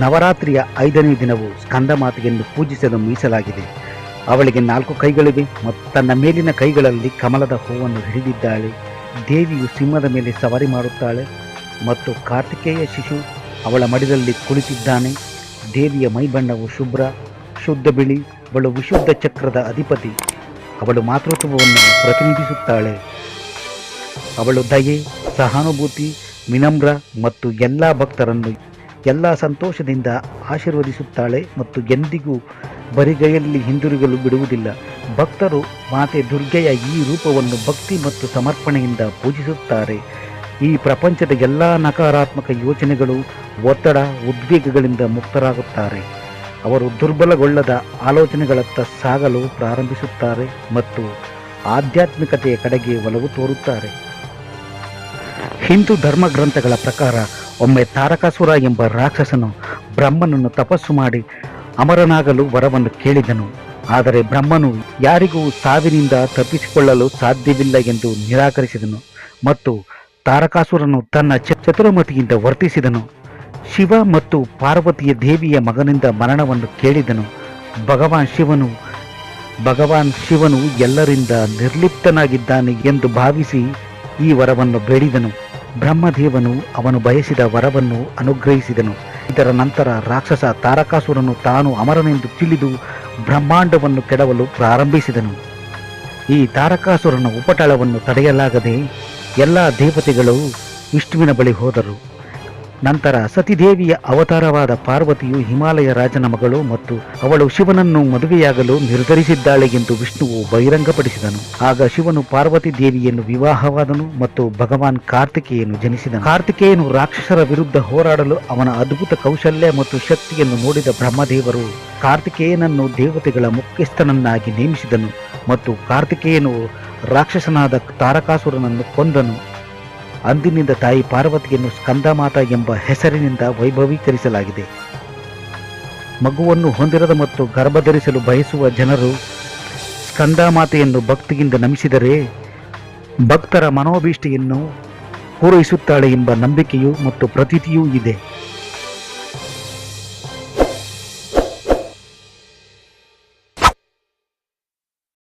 ನವರಾತ್ರಿಯ ಐದನೇ ದಿನವು ಸ್ಕಂದಮಾತೆಯನ್ನು ಪೂಜಿಸಲು ಮೀಸಲಾಗಿದೆ. ಅವಳಿಗೆ ನಾಲ್ಕು ಕೈಗಳಿವೆ ಮತ್ತು ತನ್ನ ಮೇಲಿನ ಕೈಗಳಲ್ಲಿ ಕಮಲದ ಹೂವನ್ನು ಹಿಡಿದಿದ್ದಾಳೆ. ದೇವಿಯು ಸಿಂಹದ ಮೇಲೆ ಸವಾರಿ ಮಾಡುತ್ತಾಳೆ ಮತ್ತು ಕಾರ್ತಿಕೇಯ ಶಿಶು ಅವಳ ಮಡಿದಲ್ಲಿ ಕುಳಿತಿದ್ದಾನೆ. ದೇವಿಯ ಮೈಬಣ್ಣವು ಶುಭ್ರ, ಶುದ್ಧ ಬಿಳಿ, ಅವಳು ವಿಶುದ್ಧ ಚಕ್ರದ ಅಧಿಪತಿ. ಅವಳು ಮಾತೃತ್ವವನ್ನು ಪ್ರತಿನಿಧಿಸುತ್ತಾಳೆ. ಅವಳು ದಯೆ, ಸಹಾನುಭೂತಿ, ವಿನಮ್ರ ಮತ್ತು ಎಲ್ಲ ಭಕ್ತರನ್ನು ಎಲ್ಲ ಸಂತೋಷದಿಂದ ಆಶೀರ್ವದಿಸುತ್ತಾಳೆ ಮತ್ತು ಎಂದಿಗೂ ಬರಿಗೈಯಲ್ಲಿ ಹಿಂದಿರುಗಲು ಬಿಡುವುದಿಲ್ಲ. ಭಕ್ತರು ಮಾತೆ ದುರ್ಗೆಯ ಈ ರೂಪವನ್ನು ಭಕ್ತಿ ಮತ್ತು ಸಮರ್ಪಣೆಯಿಂದ ಪೂಜಿಸುತ್ತಾರೆ. ಈ ಪ್ರಪಂಚದ ಎಲ್ಲ ನಕಾರಾತ್ಮಕ ಯೋಚನೆಗಳು ಒತ್ತಡ, ಉದ್ವೇಗಗಳಿಂದ ಮುಕ್ತರಾಗುತ್ತಾರೆ. ಅವರು ದುರ್ಬಲಗೊಳ್ಳದ ಆಲೋಚನೆಗಳತ್ತ ಸಾಗಲು ಪ್ರಾರಂಭಿಸುತ್ತಾರೆ ಮತ್ತು ಆಧ್ಯಾತ್ಮಿಕತೆಯ ಕಡೆಗೆ ಒಲವು ತೋರುತ್ತಾರೆ. ಹಿಂದೂ ಧರ್ಮ ಗ್ರಂಥಗಳ ಪ್ರಕಾರ ಒಮ್ಮೆ ತಾರಕಾಸುರ ಎಂಬ ರಾಕ್ಷಸನು ಬ್ರಹ್ಮನನ್ನು ತಪಸ್ಸು ಮಾಡಿ ಅಮರನಾಗಲು ವರವನ್ನು ಕೇಳಿದನು. ಆದರೆ ಬ್ರಹ್ಮನು ಯಾರಿಗೂ ಸಾವಿನಿಂದ ತಪ್ಪಿಸಿಕೊಳ್ಳಲು ಸಾಧ್ಯವಿಲ್ಲ ಎಂದು ನಿರಾಕರಿಸಿದನು ಮತ್ತು ತಾರಕಾಸುರನು ತನ್ನ ಚತುರಮತಿಯಿಂದ ವರ್ತಿಸಿದನು. ಶಿವ ಮತ್ತು ಪಾರ್ವತಿಯ ದೇವಿಯ ಮಗನಿಂದ ಮರಣವನ್ನು ಕೇಳಿದನು. ಭಗವಾನ್ ಶಿವನು ಭಗವಾನ್ ಶಿವನು ಎಲ್ಲರಿಂದ ನಿರ್ಲಿಪ್ತನಾಗಿದ್ದಾನೆ ಎಂದು ಭಾವಿಸಿ ಈ ವರವನ್ನು ಬೇಡಿದನು. ಬ್ರಹ್ಮದೇವನು ಅವನು ಬಯಸಿದ ವರವನ್ನು ಅನುಗ್ರಹಿಸಿದನು. ಇದರ ನಂತರ ರಾಕ್ಷಸ ತಾರಕಾಸುರನು ತಾನು ಅಮರನೆಂದು ತಿಳಿದು ಬ್ರಹ್ಮಾಂಡವನ್ನು ಕೆಡವಲು ಪ್ರಾರಂಭಿಸಿದನು. ಈ ತಾರಕಾಸುರನ ಉಪಟಳವನ್ನು ತಡೆಯಲಾಗದೆ ಎಲ್ಲ ದೇವತೆಗಳು ವಿಷ್ಣುವಿನ ಬಳಿ ಹೋದರು. ನಂತರ ಸತಿದೇವಿಯ ಅವತಾರವಾದ ಪಾರ್ವತಿಯು ಹಿಮಾಲಯ ರಾಜನ ಮಗಳು ಮತ್ತು ಅವಳು ಶಿವನನ್ನು ಮದುವೆಯಾಗಲು ನಿರ್ಧರಿಸಿದ್ದಾಳೆ ಎಂದು ವಿಷ್ಣುವು ಬಹಿರಂಗಪಡಿಸಿದನು. ಆಗ ಶಿವನು ಪಾರ್ವತಿ ದೇವಿಯನ್ನು ವಿವಾಹವಾದನು ಮತ್ತು ಭಗವಾನ್ ಕಾರ್ತಿಕೇಯನು ಜನಿಸಿದನು. ಕಾರ್ತಿಕೇಯನು ರಾಕ್ಷಸರ ವಿರುದ್ಧ ಹೋರಾಡಲು ಅವನ ಅದ್ಭುತ ಕೌಶಲ್ಯ ಮತ್ತು ಶಕ್ತಿಯನ್ನು ನೋಡಿದ ಬ್ರಹ್ಮದೇವರು ಕಾರ್ತಿಕೇಯನನ್ನು ದೇವತೆಗಳ ಮುಖ್ಯಸ್ಥನನ್ನಾಗಿ ನೇಮಿಸಿದನು ಮತ್ತು ಕಾರ್ತಿಕೇಯನು ರಾಕ್ಷಸನಾದ ತಾರಕಾಸುರನನ್ನು ಕೊಂದನು. ಅಂದಿನಿಂದ ತಾಯಿ ಪಾರ್ವತಿಯನ್ನು ಸ್ಕಂದಮಾತ ಎಂಬ ಹೆಸರಿನಿಂದ ವೈಭವೀಕರಿಸಲಾಗಿದೆ. ಮಗುವನ್ನು ಹೊಂದಿರದ ಮತ್ತು ಗರ್ಭಧರಿಸಲು ಬಯಸುವ ಜನರು ಸ್ಕಂದಮಾತೆಯನ್ನು ಭಕ್ತಿಯಿಂದ ನಮಿಸಿದರೆ ಭಕ್ತರ ಮನೋಭೀಷ್ಟಿಯನ್ನು ಪೂರೈಸುತ್ತಾಳೆ ಎಂಬ ನಂಬಿಕೆಯೂ ಮತ್ತು ಪ್ರತೀತಿಯೂ ಇದೆ.